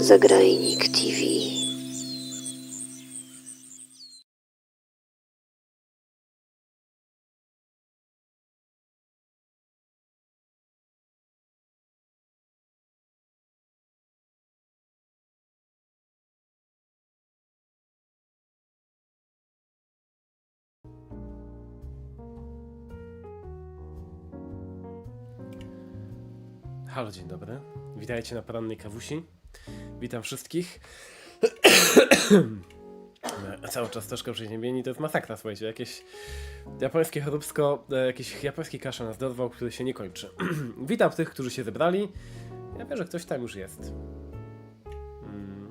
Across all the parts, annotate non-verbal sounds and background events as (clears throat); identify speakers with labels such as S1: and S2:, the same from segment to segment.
S1: Zagrajnik TV.
S2: Halo, dzień dobry. Witajcie na porannej kawusi. Witam wszystkich. (clears throat) Cały czas troszkę przeziębieni, to jest masakra, słuchajcie. Jakieś japońskie choróbsko, e, jakiś japoński kasza nas dorwał, który się nie kończy. (clears throat) Witam tych, którzy się zebrali. Ja wiem, że ktoś tam już jest. Mm.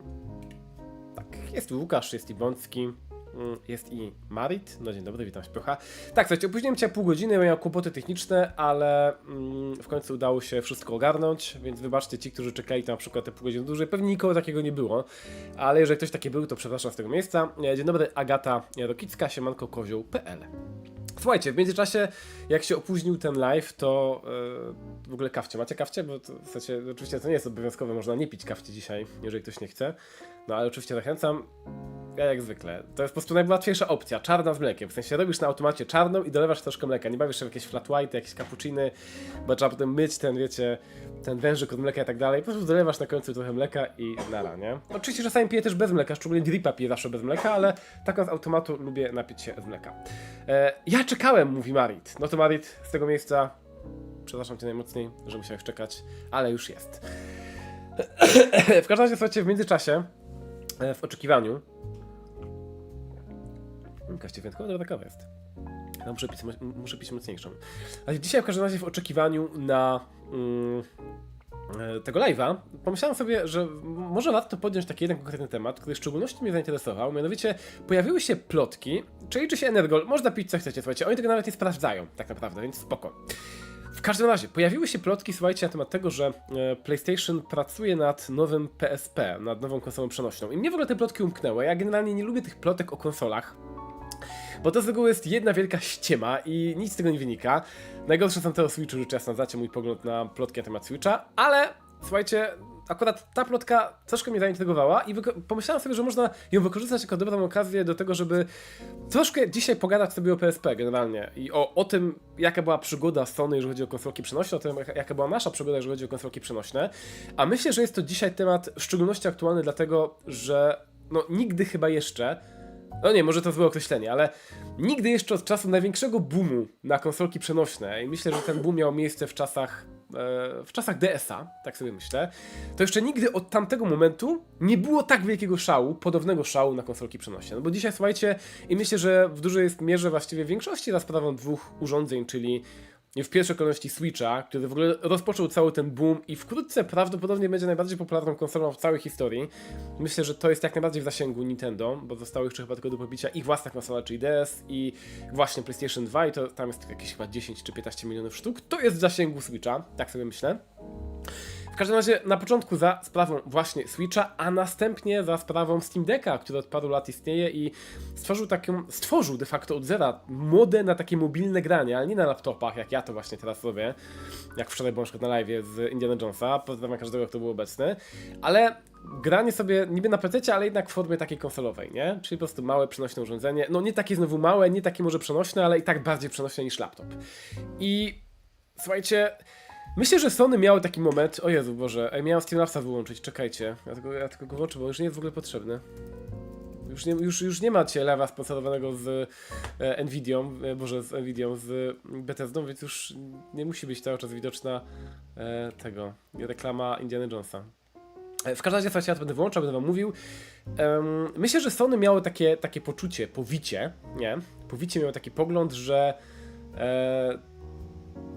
S2: Tak, jest Łukasz, jest i Bącki. Mm, Jest i Marit. No dzień dobry, witam śpiocha. Tak, słuchajcie, opóźniłem cię pół godziny, miałem kłopoty techniczne, ale mm, w końcu udało się wszystko ogarnąć, więc wybaczcie ci, którzy czekali tam na przykład te pół godziny dłużej. Pewnie nikogo takiego nie było, ale jeżeli ktoś taki był, to przepraszam z tego miejsca. E, Dzień dobry, Agata Rokicka, siemanko kozioł.pl Słuchajcie, w międzyczasie, jak się opóźnił ten live, to yy, w ogóle kawcie. Macie kawcie? Bo to, w sensie, oczywiście to nie jest obowiązkowe, można nie pić kawci dzisiaj, jeżeli ktoś nie chce. No ale oczywiście zachęcam. Ja jak zwykle. To jest po prostu najłatwiejsza opcja. Czarna z mlekiem. W sensie robisz na automacie czarną i dolewasz troszkę mleka. Nie bawisz się w jakieś flat white, jakieś cappucciny, bo trzeba potem myć ten, wiecie, ten wężyk od mleka i tak dalej. Po prostu dolewasz na końcu trochę mleka i nara, nie? Oczywiście czasami piję też bez mleka, szczególnie dripa piję zawsze bez mleka, ale taką z automatu lubię napić się z mleka. E, ja czekałem, mówi Marit. No to Marit, z tego miejsca przepraszam cię najmocniej, że musiałeś czekać, ale już jest. (clears throat) w każdym razie, słuchajcie, w międzyczasie, w oczekiwaniu. Jakaś dziewiątkowa dobra kawa jest. No, muszę, pić, muszę pić mocniejszą. Ale dzisiaj w każdym razie w oczekiwaniu na mm, e, tego live'a, pomyślałem sobie, że może warto podjąć taki jeden konkretny temat, który w szczególności mnie zainteresował. Mianowicie pojawiły się plotki, czy liczy się Energol, można pić co chcecie, słuchajcie, oni tego nawet nie sprawdzają, tak naprawdę, więc spoko. W każdym razie, pojawiły się plotki, słuchajcie, na temat tego, że e, PlayStation pracuje nad nowym PSP, nad nową konsolą przenośną. I mnie w ogóle te plotki umknęły. Ja generalnie nie lubię tych plotek o konsolach. Bo to z reguły jest jedna wielka ściema i nic z tego nie wynika. Najgorsze są te o Switchu, rzecz jasna, znacie mój pogląd na plotki na temat Switcha, ale słuchajcie, akurat ta plotka troszkę mnie zaintrygowała i pomyślałem sobie, że można ją wykorzystać jako dobrą okazję do tego, żeby troszkę dzisiaj pogadać sobie o PSP generalnie i o, o tym, jaka była przygoda Sony, jeżeli chodzi o konsolki przenośne, o tym, jaka- była nasza przygoda, jeżeli chodzi o konsolki przenośne. A myślę, że jest to dzisiaj temat w szczególności aktualny, dlatego że no nigdy chyba jeszcze no nie, może to złe określenie, ale nigdy jeszcze od czasu największego boomu na konsolki przenośne i myślę, że ten boom miał miejsce w czasach w czasach DS-a, tak sobie myślę, to jeszcze nigdy od tamtego momentu nie było tak wielkiego szału, podobnego szału na konsolki przenośne. No bo dzisiaj słuchajcie, i myślę, że w dużej mierze właściwie w większości za sprawą dwóch urządzeń, czyli w pierwszej kolejności Switcha, który w ogóle rozpoczął cały ten boom i wkrótce prawdopodobnie będzie najbardziej popularną konsolą w całej historii. Myślę, że to jest jak najbardziej w zasięgu Nintendo, bo zostało jeszcze chyba tylko do pobicia ich własna konsola, czyli DS i właśnie PlayStation 2 i to tam jest jakieś chyba 10 czy 15 milionów sztuk. To jest w zasięgu Switcha, tak sobie myślę. W każdym razie na początku za sprawą właśnie Switcha, a następnie za sprawą Steam Decka, który od paru lat istnieje i stworzył taką, stworzył de facto od zera modę na takie mobilne granie, ale nie na laptopach, jak ja to właśnie teraz robię, jak wczoraj byłem na live z Indiana Jonesa, pozdrawiam każdego, kto był obecny, ale granie sobie niby na PC, ale jednak w formie takiej konsolowej, nie? Czyli po prostu małe, przenośne urządzenie, no nie takie znowu małe, nie takie może przenośne, ale i tak bardziej przenośne niż laptop. I słuchajcie, Myślę, że Sony miały taki moment. O Jezu, Boże, ej, miałem Steamlabsa wyłączyć, czekajcie. Ja tylko, ja tylko go włączę, bo już nie jest w ogóle potrzebny. Już nie, już, już nie macie lewa sponsorowanego z e, Nvidią, e, Boże, z Nvidią, z Bethesdą, więc już nie musi być cały czas widoczna e, tego, reklama Indiana Jonesa. E, W każdym razie, słuchajcie, ja to będę włączał, będę wam mówił. Myślę, że Sony miało takie, takie poczucie, powicie, nie? Powicie miało taki pogląd, że e,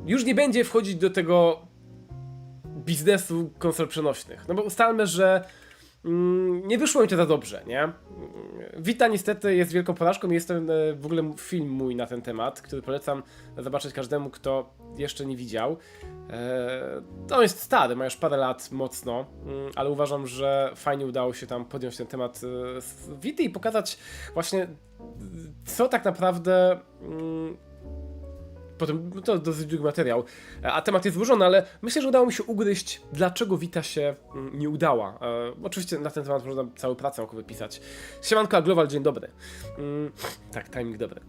S2: już nie będzie wchodzić do tego biznesu konsol przenośnych. No bo ustalmy, że mm, nie wyszło im to za dobrze, nie? Mm, Vita niestety jest wielką porażką. Jest ten w ogóle film mój na ten temat, który polecam zobaczyć każdemu, kto jeszcze nie widział. E, to jest stary, ma już parę lat mocno, mm, ale uważam, że fajnie udało się tam podjąć ten temat e, z Vity i pokazać właśnie, co tak naprawdę. Potem to dosyć długi materiał, e, a temat jest złożony, ale myślę, że udało mi się ugryźć, dlaczego Vita się mm, nie udała. E, oczywiście na ten temat można całą pracę naukowy pisać. Siemanko, Global, dzień dobry. Mm, tak, timing dobry.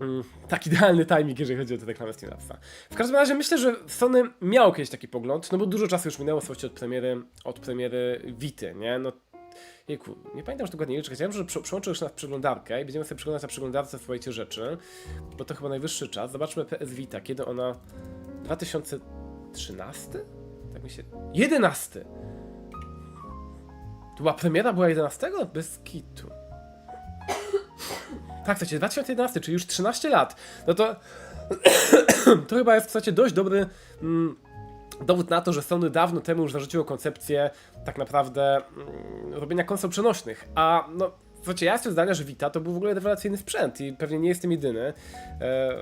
S2: Mm, tak, idealny timing, jeżeli chodzi o te reklamy Steamlabsa. W każdym razie myślę, że Sony miało kiedyś taki pogląd, no bo dużo czasu już minęło słuchajcie, od premiery, od premiery Vity, nie? No, jejku, nie pamiętam już dokładnie, czekaj, chciałem, że prze- przełączę już na przeglądarkę i będziemy sobie przeglądać na przeglądarce, słuchajcie, rzeczy, bo to chyba najwyższy czas. Zobaczmy PS Vita, kiedy ona... 2013? Tak mi się... 11! To była premiera, była 11? Bez kitu. (coughs) Tak, słuchajcie, 2011, czyli już 13 lat. No to (coughs) to chyba jest w zasadzie dość dobry mm, dowód na to, że Sony dawno temu już zarzuciło koncepcję tak naprawdę mm, robienia konsol przenośnych. A no, słuchajcie, ja jestem zdania, że Vita to był w ogóle rewelacyjny sprzęt i pewnie nie jestem jedyny. E,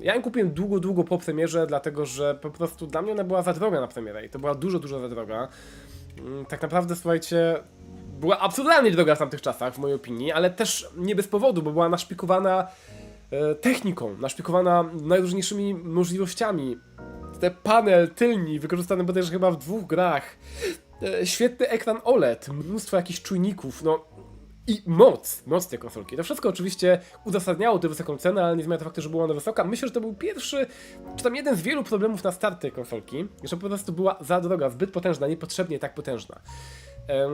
S2: ja ją kupiłem długo, długo po premierze, dlatego że po prostu dla mnie ona była za droga na premierę i to była dużo, dużo za droga. Mm, Tak naprawdę, słuchajcie, była absurdalnie droga w tamtych czasach, w mojej opinii, ale też nie bez powodu, bo była naszpikowana e, techniką, naszpikowana najróżniejszymi możliwościami. Te panel tylni, wykorzystany bodajże chyba w dwóch grach. E, świetny ekran OLED, mnóstwo jakichś czujników, no i moc, moc tej konsolki. To wszystko oczywiście uzasadniało tę wysoką cenę, ale nie zmienia to faktu, że była ona wysoka. Myślę, że to był pierwszy, czy tam jeden z wielu problemów na start tej konsolki, że po prostu była za droga, zbyt potężna, niepotrzebnie tak potężna. Em,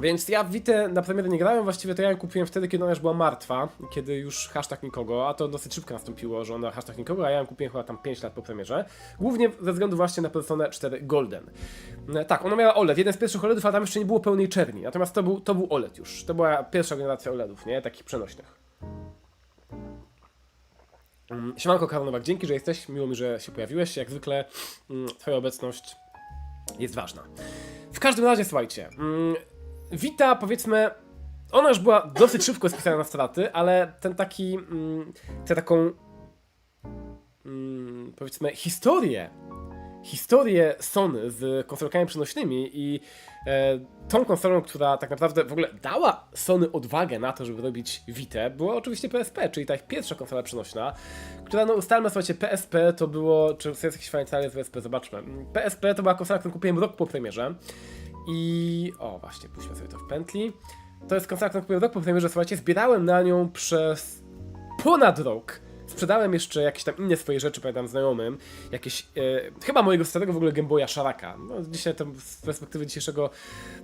S2: więc ja Witę na premierę nie grałem, właściwie to ja ją kupiłem wtedy, kiedy ona już była martwa, kiedy już hashtag nikogo, a to dosyć szybko nastąpiło, że ona hashtag nikogo, a ja ją kupiłem chyba tam 5 lat po premierze. Głównie ze względu właśnie na Persona 4 Golden. E, Tak, ona miała OLED, jeden z pierwszych OLEDów, a tam jeszcze nie było pełnej czerni, natomiast to był, to był OLED już, to była pierwsza generacja OLEDów, nie, takich przenośnych. Mm, Siemanko Karol dzięki, że jesteś, miło mi, że się pojawiłeś, jak zwykle mm, twoja obecność jest ważna. W każdym razie, słuchajcie, mm, Wita, powiedzmy, ona już była dosyć szybko spisana na straty, ale ten taki, mm, tę taką, mm, powiedzmy, historię, historię Sony z konsolkami przenośnymi i e, tą konsolą, która tak naprawdę w ogóle dała Sony odwagę na to, żeby robić Vitę, była oczywiście PSP, czyli ta ich pierwsza konsola przenośna, która, no ustalmy, słuchajcie, PSP to było, czy jest jakiś fajny z PSP, zobaczmy. PSP to była konsola, którą kupiłem rok po premierze i... o, właśnie, puśćmy sobie to w pętli. To jest konsola, którą kupiłem rok po premierze, słuchajcie, zbierałem na nią przez ponad rok. Sprzedałem jeszcze jakieś tam inne swoje rzeczy, pamiętam, znajomym. Jakieś, e, chyba mojego starego w ogóle Game Szaraka. No, dzisiaj to z perspektywy dzisiejszego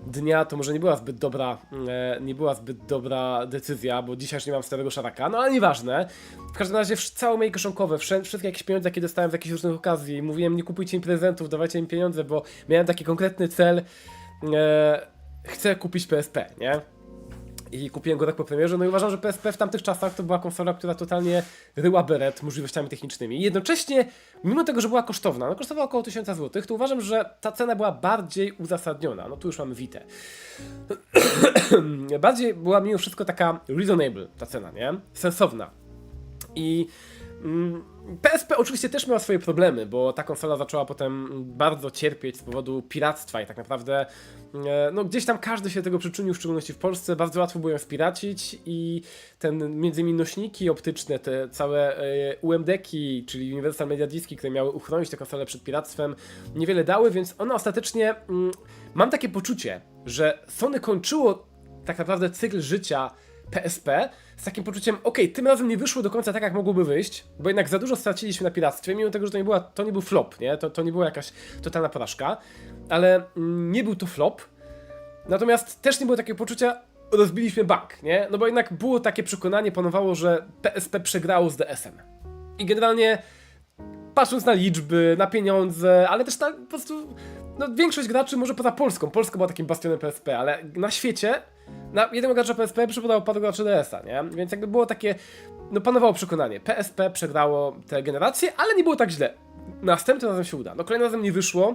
S2: dnia to może nie była zbyt dobra, e, nie była zbyt dobra decyzja, bo dzisiaj już nie mam starego Szaraka, no ale nieważne. W każdym razie całe moje kieszonkowe, wszystkie jakieś pieniądze, jakie dostałem z jakichś różnych okazji, mówiłem nie kupujcie mi prezentów, dawajcie mi pieniądze, bo miałem taki konkretny cel, chcę kupić PSP, nie? I kupiłem go tak po premierze, no i uważam, że PSP w tamtych czasach to była konsola, która totalnie ryła beret możliwościami technicznymi. I jednocześnie, mimo tego, że była kosztowna, no kosztowała około 1000 zł, to uważam, że ta cena była bardziej uzasadniona. No tu już mamy Vita. (clears throat) bardziej była mimo wszystko taka reasonable ta cena, nie? Sensowna. I PSP oczywiście też miała swoje problemy, bo ta konsola zaczęła potem bardzo cierpieć z powodu piractwa i tak naprawdę e, no gdzieś tam każdy się tego przyczynił, w szczególności w Polsce, bardzo łatwo było ją spiracić i ten między innymi nośniki optyczne, te całe e, UMD-ki, czyli Universal Media które miały uchronić tę konsolę przed piractwem, niewiele dały, więc ona ostatecznie, mm, mam takie poczucie, że Sony kończyło tak naprawdę cykl życia PSP z takim poczuciem, okej, tym razem nie wyszło do końca tak, jak mogłoby wyjść, bo jednak za dużo straciliśmy na piractwie, mimo tego, że to nie, była, to nie był flop, nie? To, to nie była jakaś totalna porażka, ale mm, nie był to flop, natomiast też nie było takiego poczucia, rozbiliśmy bank, nie? No bo jednak było takie przekonanie, panowało, że PSP przegrało z DS-em. I generalnie patrząc na liczby, na pieniądze, ale też na po prostu. No, większość graczy może poza Polską. Polska była takim bastionem PSP, ale na świecie na jednego gracza PSP przypadało paru graczy DS-a, nie? Więc jakby było takie. No, panowało przekonanie. PSP przegrało tę generację, ale nie było tak źle. Następnym razem się uda. No, kolejnym razem nie wyszło.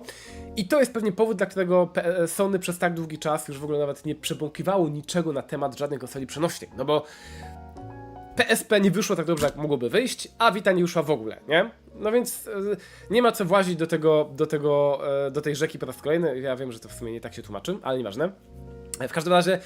S2: I to jest pewnie powód, dla którego Sony przez tak długi czas już w ogóle nawet nie przebąkiwało niczego na temat żadnej konsoli przenośnej. No bo PSP nie wyszło tak dobrze, jak mogłoby wyjść, a Vita nie wyszła w ogóle, nie? No więc e, nie ma co włazić do tego, do tego, e, do tej rzeki po raz kolejny. Ja wiem, że to w sumie nie tak się tłumaczy, ale nieważne. W każdym razie,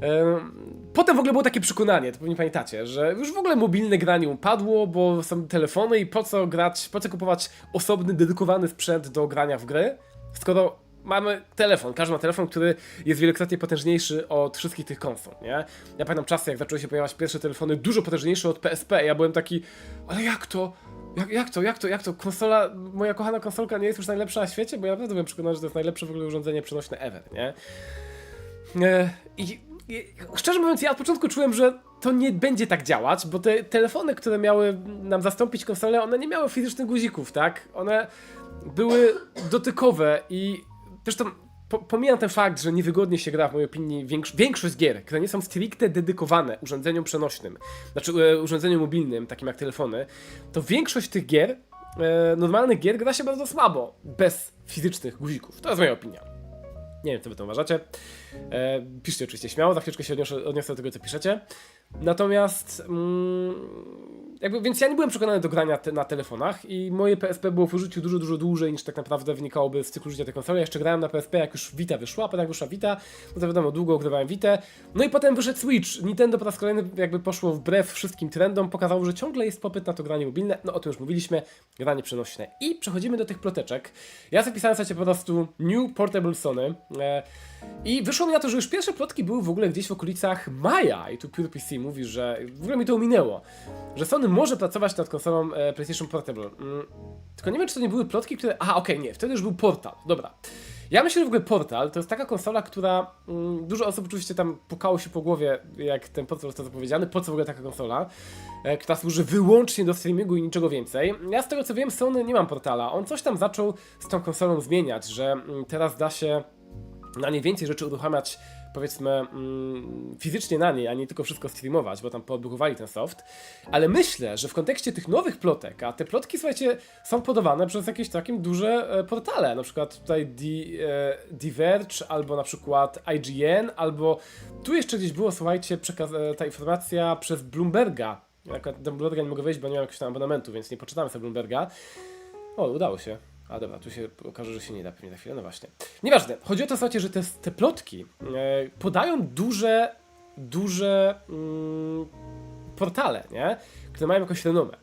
S2: em, potem w ogóle było takie przekonanie, to pewnie pamiętacie, że już w ogóle mobilne granie upadło, bo są telefony i po co grać, po co kupować osobny, dedykowany sprzęt do grania w gry, skoro mamy telefon, każdy ma telefon, który jest wielokrotnie potężniejszy od wszystkich tych konsol, nie? Ja pamiętam czasy, jak zaczęły się pojawiać pierwsze telefony dużo potężniejsze od PSP, ja byłem taki, ale jak to? Jak, jak to, jak to, jak to? Konsola, moja kochana konsolka nie jest już najlepsza na świecie? Bo ja naprawdę byłem przekonany, że to jest najlepsze w ogóle urządzenie przenośne ever, nie? E, I, I szczerze mówiąc, ja od początku czułem, że to nie będzie tak działać, bo te telefony, które miały nam zastąpić konsolę, one nie miały fizycznych guzików, tak? One były dotykowe i zresztą po, pomijam ten fakt, że niewygodnie się gra w mojej opinii większo- większość gier, które nie są stricte dedykowane urządzeniom przenośnym, znaczy e, urządzeniom mobilnym, takim jak telefony, to większość tych gier, e, normalnych gier, gra się bardzo słabo, bez fizycznych guzików. To jest moja opinia. Nie wiem, co wy to uważacie. E, piszcie oczywiście śmiało, za chwileczkę się odniosę, odniosę do tego, co piszecie. Natomiast, mm, jakby, więc ja nie byłem przekonany do grania te, na telefonach i moje PSP było w użyciu dużo, dużo dłużej niż tak naprawdę wynikałoby z cyklu życia tej konsoli. Ja jeszcze grałem na PSP, jak już Vita wyszła, a potem jak wyszła Vita, no to wiadomo, długo ogrywałem Vitę. No i potem wyszedł Switch. Nintendo po raz kolejny jakby poszło wbrew wszystkim trendom, pokazało, że ciągle jest popyt na to granie mobilne. No o tym już mówiliśmy, granie przenośne. I przechodzimy do tych ploteczek. Ja zapisałem sobie po prostu New Portable Sony. E, i wyszło mi na to, że już pierwsze plotki były w ogóle gdzieś w okolicach maja i tu PewDiePC mówi, że w ogóle mi to ominęło, że Sony może pracować nad konsolą e, PlayStation Portable. Mm, tylko nie wiem, czy to nie były plotki, które... Aha, okej, nie, wtedy już był Portal, dobra. Ja myślę, że w ogóle Portal to jest taka konsola, która... Mm, dużo osób oczywiście tam pukało się po głowie, jak ten Portal został zapowiedziany, po co w ogóle taka konsola, e, która służy wyłącznie do streamingu i niczego więcej. Ja z tego co wiem, Sony nie mam Portala. On coś tam zaczął z tą konsolą zmieniać, że mm, teraz da się na niej więcej rzeczy uruchamiać, powiedzmy, mm, fizycznie na niej, a nie tylko wszystko streamować, bo tam poodblokowali ten soft. Ale myślę, że w kontekście tych nowych plotek, a te plotki, słuchajcie, są podawane przez jakieś takie duże e, portale, na przykład tutaj The, e, Diverge, albo na przykład IGN, albo tu jeszcze gdzieś było, słuchajcie, e, ta informacja przez Bloomberga. Ja do Bloomberga nie mogę wejść, bo nie mam jakiegoś tam abonamentu, więc nie poczytamy sobie Bloomberga. O, udało się. A dobra, tu się okaże, że się nie da pewnie za chwilę, no właśnie. Nieważne, chodzi o to, słuchajcie, że te, te plotki e, podają duże, duże mm, portale, nie? Które mają jakąś renomę.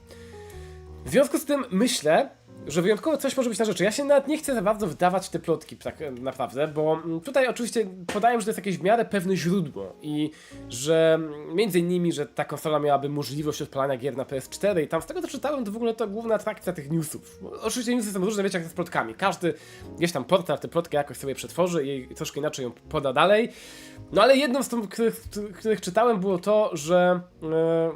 S2: W związku z tym myślę, że wyjątkowo coś może być na rzeczy. Ja się nawet nie chcę za bardzo wdawać w te plotki tak e, naprawdę, bo mm, tutaj oczywiście podają, że to jest jakieś w miarę pewne źródło i że mm, między innymi, że ta konsola miałaby możliwość odpalania gier na PS4 i tam z tego co czytałem, to w ogóle to główna atrakcja tych newsów. Bo oczywiście newsy są różne, wiecie jak z plotkami. Każdy gdzieś tam portal tę plotkę jakoś sobie przetworzy i troszkę inaczej ją poda dalej. No ale jedną z tych, których, których czytałem było to, że e,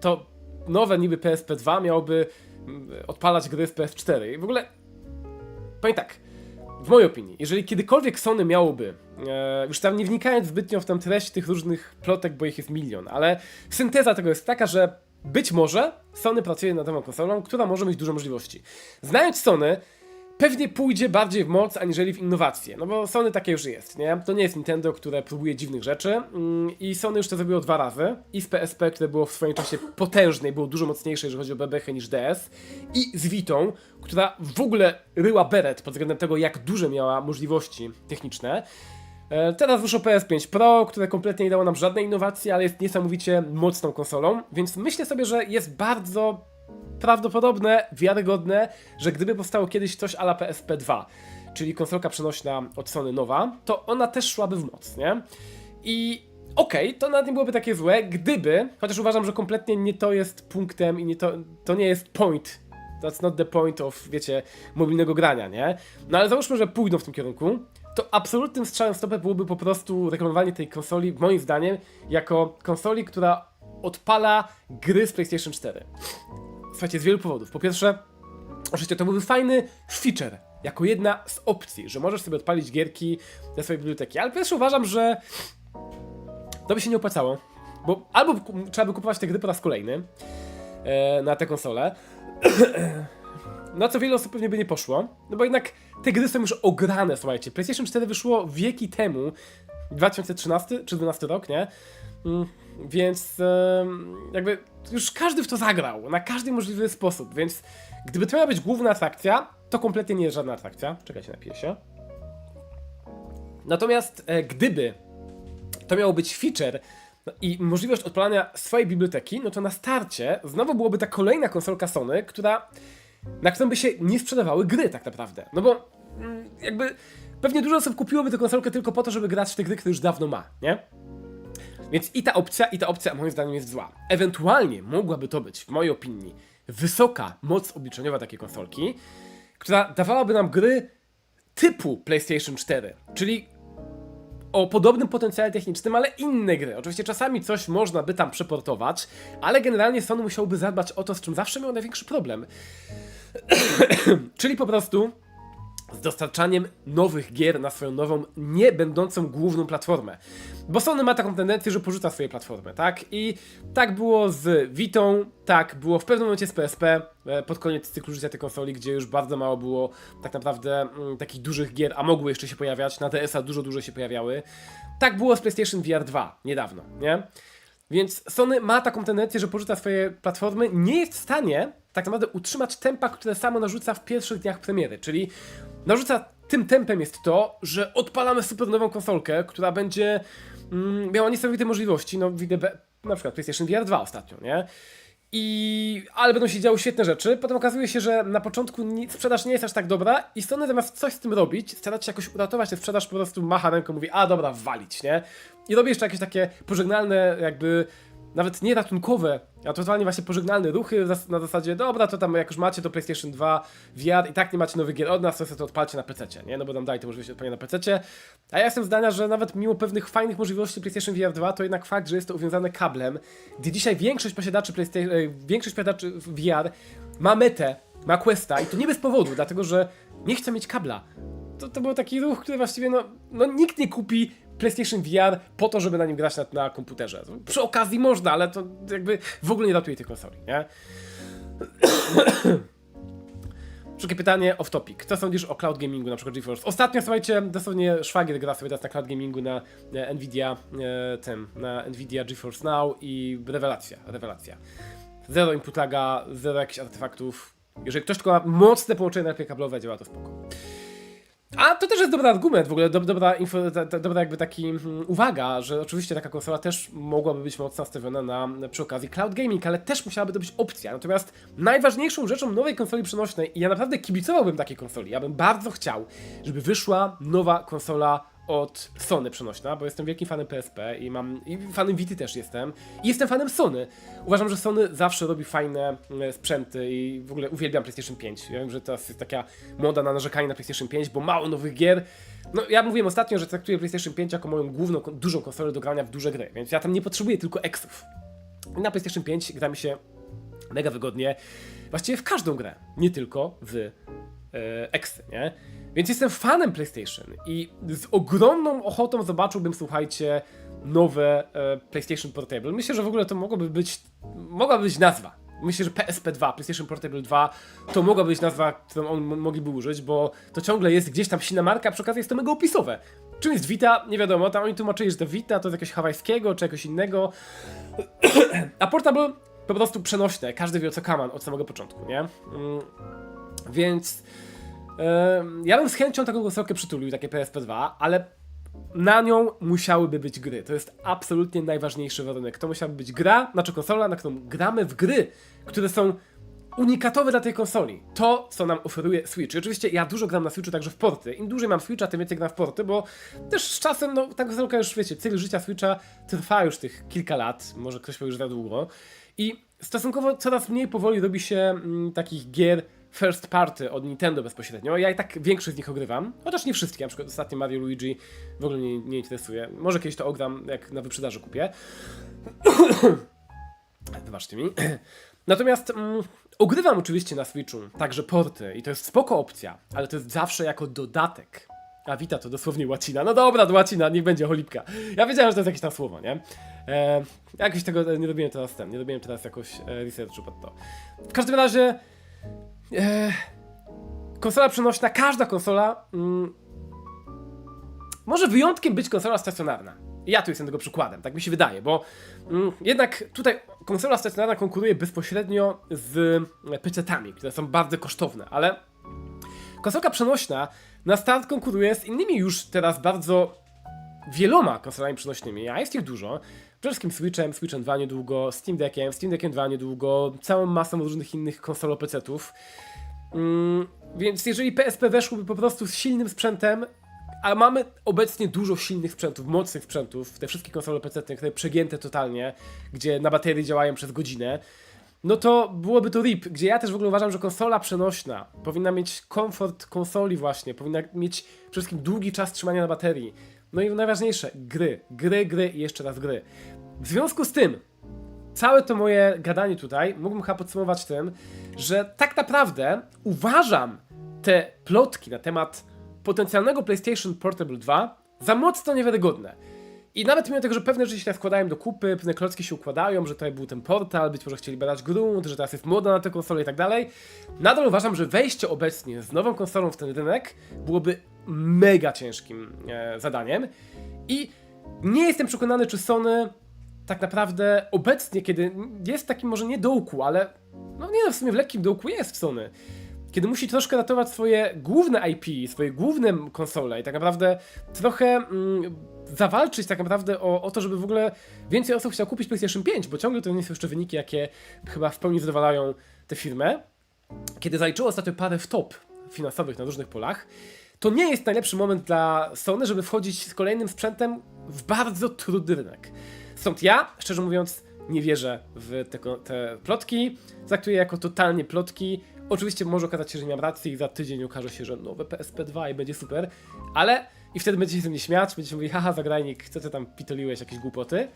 S2: to nowe niby PSP2 miałoby mm, odpalać gry z PS4. I w ogóle, powiem tak, w mojej opinii, jeżeli kiedykolwiek Sony miałoby, e, już tam nie wnikając zbytnio w tam treść tych różnych plotek, bo ich jest milion, ale synteza tego jest taka, że być może Sony pracuje nad nową konsolą, która może mieć dużo możliwości. Znając Sony, pewnie pójdzie bardziej w moc, aniżeli w innowacje. No bo Sony takie już jest, nie? To nie jest Nintendo, które próbuje dziwnych rzeczy. Mm, I Sony już to zrobiło dwa razy. I z PSP, które było w swoim czasie potężne i było dużo mocniejsze, jeżeli chodzi o bebechy niż DS. I z Vitą, która w ogóle ryła beret pod względem tego, jak duże miała możliwości techniczne. E, Teraz wyszło PS5 Pro, które kompletnie nie dało nam żadnej innowacji, ale jest niesamowicie mocną konsolą, więc myślę sobie, że jest bardzo prawdopodobne, wiarygodne, że gdyby powstało kiedyś coś ala PSP 2, czyli konsolka przenośna od Sony nowa, to ona też szłaby w moc, nie? I okej, to nawet nie byłoby takie złe, gdyby, chociaż uważam, że kompletnie nie to jest punktem i nie to, to nie jest point. That's not the point of, wiecie, mobilnego grania, nie? No ale załóżmy, że pójdą w tym kierunku, to absolutnym strzałem w stopę byłoby po prostu reklamowanie tej konsoli, moim zdaniem, jako konsoli, która odpala gry z PlayStation 4. Słuchajcie, z wielu powodów. Po pierwsze, oczywiście to byłby fajny feature, jako jedna z opcji, że możesz sobie odpalić gierki ze swojej biblioteki. Ale pierwsze uważam, że to by się nie opłacało, bo albo trzeba by kupować te gry po raz kolejny e, na tę konsolę, (clears throat) na co wiele osób pewnie by nie poszło, no bo jednak te gry są już ograne, słuchajcie. PlayStation 4 wyszło wieki temu, 2013 czy 2012 rok, nie? Mm, Więc jakby już każdy w to zagrał, na każdy możliwy sposób, więc gdyby to miała być główna atrakcja, to kompletnie nie jest żadna atrakcja. Czekajcie, napiję się. Natomiast e, gdyby to miało być feature no i możliwość odpalania swojej biblioteki, no to na starcie znowu byłoby ta kolejna konsolka Sony, która, na którą by się nie sprzedawały gry tak naprawdę. No bo mm, jakby pewnie dużo osób kupiłoby tę konsolkę tylko po to, żeby grać w te gry, które już dawno ma, nie? Więc i ta opcja, i ta opcja moim zdaniem jest zła. Ewentualnie mogłaby to być, w mojej opinii, wysoka moc obliczeniowa takiej konsolki, która dawałaby nam gry typu PlayStation 4, czyli o podobnym potencjale technicznym, ale inne gry. Oczywiście czasami coś można by tam przeportować, ale generalnie Sony musiałby zadbać o to, z czym zawsze miał największy problem. (coughs) Czyli po prostu z dostarczaniem nowych gier na swoją nową, nie będącą główną platformę. Bo Sony ma taką tendencję, że porzuca swoje platformy, tak? I tak było z Vitą, tak było w pewnym momencie z PSP, e, pod koniec cyklu życia tej konsoli, gdzie już bardzo mało było tak naprawdę mm, takich dużych gier, a mogły jeszcze się pojawiać, na DS-a dużo, dużo się pojawiały. Tak było z PlayStation VR 2 niedawno, nie? Więc Sony ma taką tendencję, że porzuca swoje platformy, nie jest w stanie tak naprawdę utrzymać tempa, które samo narzuca w pierwszych dniach premiery, czyli narzuca tym tempem jest to, że odpalamy super nową konsolkę, która będzie mm, miała niesamowite możliwości, no widzę na przykład PlayStation VR 2 ostatnio, nie? I, ale będą się działy świetne rzeczy. Potem okazuje się, że na początku ni- sprzedaż nie jest aż tak dobra i Sony zamiast coś z tym robić, starać się jakoś uratować tę sprzedaż, po prostu macha ręką, mówi, a dobra, walić, nie? I robi jeszcze jakieś takie pożegnalne, jakby nawet nie ratunkowe, a totalnie właśnie pożegnalne ruchy na zasadzie, dobra, to tam jak już macie to PlayStation 2 VR i tak nie macie nowych gier od nas, to sobie to odpalcie na PC, nie? No bo nam tę możliwość odpalenia na PC. A ja jestem zdania, że nawet mimo pewnych fajnych możliwości PlayStation VR 2, to jednak fakt, że jest to uwiązane kablem, gdzie dzisiaj większość posiadaczy PlayStation, e, większość posiadaczy VR ma metę, ma Questa i to nie bez powodu, dlatego że nie chce mieć kabla. To, to był taki ruch, który właściwie, no, no nikt nie kupi PlayStation VR po to, żeby na nim grać na, na komputerze. Przy okazji można, ale to jakby w ogóle nie ratuje tej konsoli, nie? (clears throat) Szybkie pytanie off topic. Co sądzisz o cloud gamingu, na przykład GeForce? Ostatnio, słuchajcie, dosłownie szwagier gra sobie teraz na cloud gamingu na e, Nvidia, e, tym, na Nvidia GeForce Now i rewelacja, rewelacja. Zero input laga, zero jakichś artefaktów. Jeżeli ktoś tylko ma mocne połączenie najlepiej kablowe, działa to spoko. A to też jest dobry argument, w ogóle dob- dobra, info, dobra jakby taki mm, uwaga, że oczywiście taka konsola też mogłaby być mocno nastawiona na, na przy okazji cloud gaming, ale też musiałaby to być opcja. Natomiast najważniejszą rzeczą nowej konsoli przenośnej, i ja naprawdę kibicowałbym takiej konsoli, ja bym bardzo chciał, żeby wyszła nowa konsola od Sony przenośna, bo jestem wielkim fanem PSP i mam i fanem Vity też jestem i jestem fanem Sony. Uważam, że Sony zawsze robi fajne e, sprzęty i w ogóle uwielbiam PlayStation 5. Ja wiem, że teraz jest taka moda na narzekanie na PlayStation 5, bo mało nowych gier. No ja mówiłem ostatnio, że traktuję PlayStation 5 jako moją główną, dużą konsolę do grania w duże gry, więc ja tam nie potrzebuję tylko eksów. Na PlayStation 5 gra mi się mega wygodnie, właściwie w każdą grę, nie tylko w eksy, nie? Więc jestem fanem PlayStation i z ogromną ochotą zobaczyłbym, słuchajcie, nowe e, PlayStation Portable. Myślę, że w ogóle to mogłoby być, mogłaby być nazwa. Myślę, że PSP2, PlayStation Portable 2, to mogłaby być nazwa, którą on mogliby użyć, bo to ciągle jest gdzieś tam silna marka, a przy okazji jest to mega opisowe. Czym jest Vita? Nie wiadomo, tam oni tłumaczyli, że to Vita to z jakiegoś hawajskiego czy jakiegoś innego. (clears throat) A Portable po prostu przenośne, każdy wie o co kaman od samego początku, nie? Więc em, ja bym z chęcią taką konsolkę przytulił, takie PSP2, ale na nią musiałyby być gry. To jest absolutnie najważniejszy warunek. To musiałaby być gra, znaczy konsola, na którą gramy w gry, które są unikatowe dla tej konsoli. To, co nam oferuje Switch. I oczywiście ja dużo gram na Switchu, także w porty. Im dłużej mam Switcha, tym więcej gram w porty, bo też z czasem, no, ta konsolka już, wiecie, cykl życia Switcha trwa już tych kilka lat, może ktoś powie już za długo. I stosunkowo coraz mniej powoli robi się mm, takich gier first party od Nintendo bezpośrednio. Ja i tak większość z nich ogrywam, chociaż nie wszystkie. Na przykład ostatnie Mario Luigi w ogóle nie, nie interesuje. Może kiedyś to ogram, jak na wyprzedaży kupię. (coughs) Wybaczcie mi. (coughs) Natomiast mm, ogrywam oczywiście na Switchu także porty i to jest spoko opcja, ale to jest zawsze jako dodatek. A Vita to dosłownie łacina. No dobra, to łacina, niech będzie cholipka. Ja wiedziałem, że to jest jakieś tam słowo, nie? E, jakoś tego nie robiłem teraz ten, nie robiłem teraz jakoś e, researchu pod to. W każdym razie konsola przenośna, każda konsola mm, może wyjątkiem być konsola stacjonarna. Ja tu jestem tego przykładem, tak mi się wydaje, bo mm, jednak tutaj konsola stacjonarna konkuruje bezpośrednio z PC-tami, które są bardzo kosztowne, ale konsolka przenośna na start konkuruje z innymi już teraz bardzo wieloma konsolami przenośnymi, a jest ich dużo. Przede wszystkim Switchem, Switchem 2 niedługo, Steam Deckiem, Steam Deckiem 2 niedługo, całą masą różnych innych konsolopecetów. Mm, więc jeżeli PSP weszłoby po prostu z silnym sprzętem, a mamy obecnie dużo silnych sprzętów, mocnych sprzętów, te wszystkie konsole PC, które przegięte totalnie, gdzie na baterii działają przez godzinę, no to byłoby to RIP, gdzie ja też w ogóle uważam, że konsola przenośna powinna mieć komfort konsoli właśnie, powinna mieć przede wszystkim długi czas trzymania na baterii. No i najważniejsze, gry, gry, gry i jeszcze raz gry. W związku z tym, całe to moje gadanie tutaj mógłbym chyba podsumować tym, że tak naprawdę uważam te plotki na temat potencjalnego PlayStation Portable 2 za mocno niewiarygodne. I nawet mimo tego, że pewne rzeczy się składają do kupy, pewne klocki się układają, że tutaj był ten portal, być może chcieli badać grunt, że teraz jest moda na tę konsolę i tak dalej, nadal uważam, że wejście obecnie z nową konsolą w ten rynek byłoby mega ciężkim e, zadaniem. I nie jestem przekonany, czy Sony tak naprawdę obecnie, kiedy jest takim może nie dołku, ale no nie no, w sumie w lekkim dołku jest Sony. Kiedy musi troszkę ratować swoje główne IP, swoje główne konsole i tak naprawdę trochę mm, zawalczyć tak naprawdę o, o to, żeby w ogóle więcej osób chciało kupić PlayStation 5, bo ciągle to nie są jeszcze wyniki, jakie chyba w pełni zadowalają tę firmę. Kiedy zaliczyło ostatnio parę w top finansowych na różnych polach, to nie jest najlepszy moment dla Sony, żeby wchodzić z kolejnym sprzętem w bardzo trudny rynek. Stąd ja, szczerze mówiąc, nie wierzę w te, plotki. Traktuję jako totalnie plotki. Oczywiście może okazać się, że nie mam racji i za tydzień okaże się, że nowe PSP 2 i będzie super, ale i wtedy będziecie ze mnie śmiać, będziecie mówili, haha, zagrajnik, co ty tam pitoliłeś, jakieś głupoty.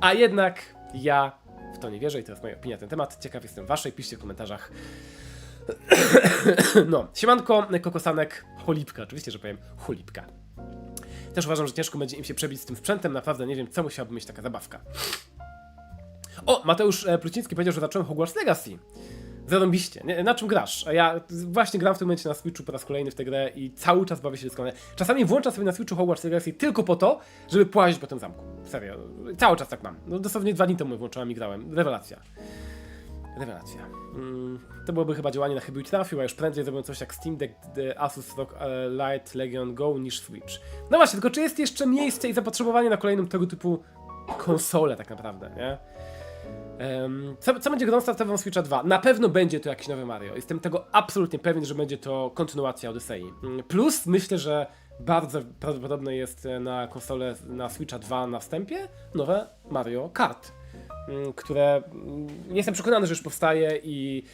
S2: A jednak ja w to nie wierzę i to jest moja opinia na ten temat. Ciekaw jestem waszej, piszcie w komentarzach. (coughs) no, siemanko, kokosanek, cholipka, oczywiście, że powiem cholipka. Też uważam, że ciężko będzie im się przebić z tym sprzętem, naprawdę nie wiem, co musiałaby mieć taka zabawka. O, Mateusz e, Pluciński powiedział, że zacząłem Hogwarts Legacy. Zarąbiście. Na czym grasz? Ja właśnie gram w tym momencie na Switchu po raz kolejny w tę grę i cały czas bawię się doskonale. Czasami włączam sobie na Switchu Hogwarts Legacy tylko po to, żeby płazić po tym zamku. Serio. Cały czas tak mam. No dosłownie dwa dni temu włączyłem i grałem. Rewelacja. Rewelacja. Mm, to byłoby chyba działanie na chyba i trafił, a już prędzej zrobią coś jak Steam Deck e, Asus ROG e, Lite Legion Go niż Switch. No właśnie, tylko czy jest jeszcze miejsce i zapotrzebowanie na kolejną tego typu konsolę tak naprawdę, nie? Em, co, co będzie grą startową Switcha 2? Na pewno będzie to jakiś nowy Mario. Jestem tego absolutnie pewien, że będzie to kontynuacja Odyssey. Mm, Plus myślę, że bardzo prawdopodobne jest e, na konsolę na Switcha 2 na wstępie nowe Mario Kart, które mm, jestem przekonany, że już powstaje i,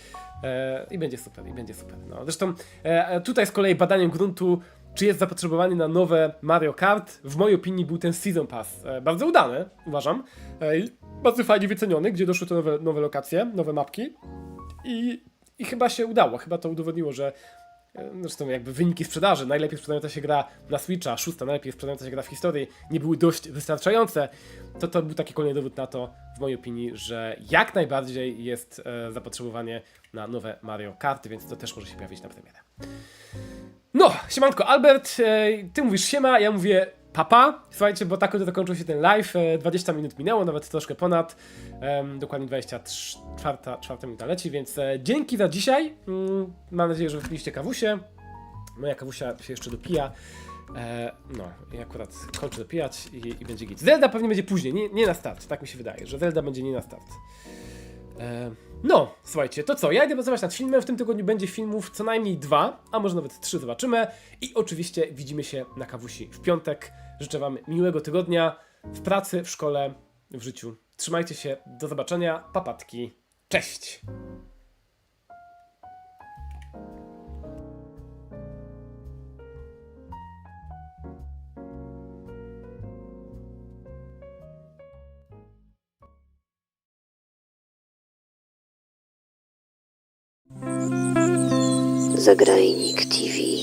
S2: e, i będzie super, i będzie super. No. Zresztą e, tutaj z kolei badaniem gruntu czy jest zapotrzebowanie na nowe Mario Kart? W mojej opinii był ten Season Pass e, bardzo udany, uważam. E, bardzo fajnie wyceniony, gdzie doszły te nowe, nowe lokacje, nowe mapki. I, I chyba się udało, chyba to udowodniło, że e, zresztą jakby wyniki sprzedaży, najlepiej sprzedająca się gra na Switcha, szósta najlepiej sprzedająca się gra w historii, nie były dość wystarczające, to to był taki kolejny dowód na to, w mojej opinii, że jak najbardziej jest e, zapotrzebowanie na nowe Mario Karty, więc to też może się pojawić na premierę. No, siemanko, Albert, e, ty mówisz siema, ja mówię papa. Słuchajcie, bo tak oto zakończył się ten live, e, 20 minut minęło, nawet troszkę ponad, dokładnie 23, czwarta, czwarta minuta leci, więc e, dzięki za dzisiaj. Mm, mam nadzieję, że wypiliście kawusie. Moja kawusia się jeszcze dopija. E, no, i akurat kończę dopijać i, i będzie git. Zelda pewnie będzie później, nie, nie na start, tak mi się wydaje, że Zelda będzie nie na start. E, no, słuchajcie, to co? Ja idę pracować nad filmem. W tym tygodniu będzie filmów co najmniej dwa, a może nawet trzy, zobaczymy. I oczywiście widzimy się na kawusi w piątek. Życzę Wam miłego tygodnia w pracy, w szkole, w życiu. Trzymajcie się, do zobaczenia, papatki, cześć!
S1: Zagrajnik TV.